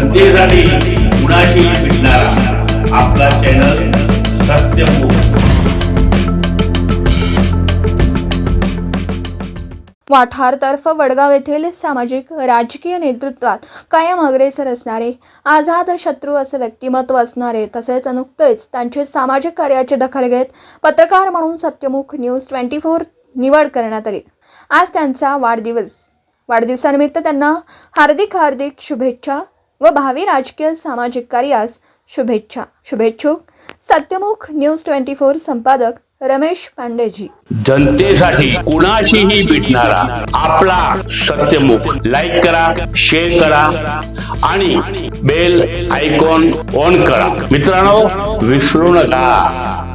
जनतेसाठी कुणाशी भेटणारा. आपला चॅनल वाठारतर्फ वडगाव येथील सामाजिक राजकीय नेतृत्वात कायम अग्रेसर असणारे आझाद शत्रू असे व्यक्तिमत्व असणारे तसेच नुकतेच त्यांचे सामाजिक कार्याची दखल घेत पत्रकार म्हणून सत्यमुख न्यूज ट्वेंटी फोर निवड करण्यात आली. आज त्यांचा वाढदिवस. वाढदिवसानिमित्त त्यांना हार्दिक हार्दिक शुभेच्छा व भावी राजकीय सामाजिक कार्यास शुभेच्छा. शुभेच्छुक. सत्यमुख न्यूज ट्वेंटी फोर संपादक रमेश पांडेजी. जनतेसाठी कुणाशीही भेटणारा आपला सत्यमुख लाईक करा शेअर करा आणि बेल आयकॉन ऑन करा. मित्रांनो विसरू नका.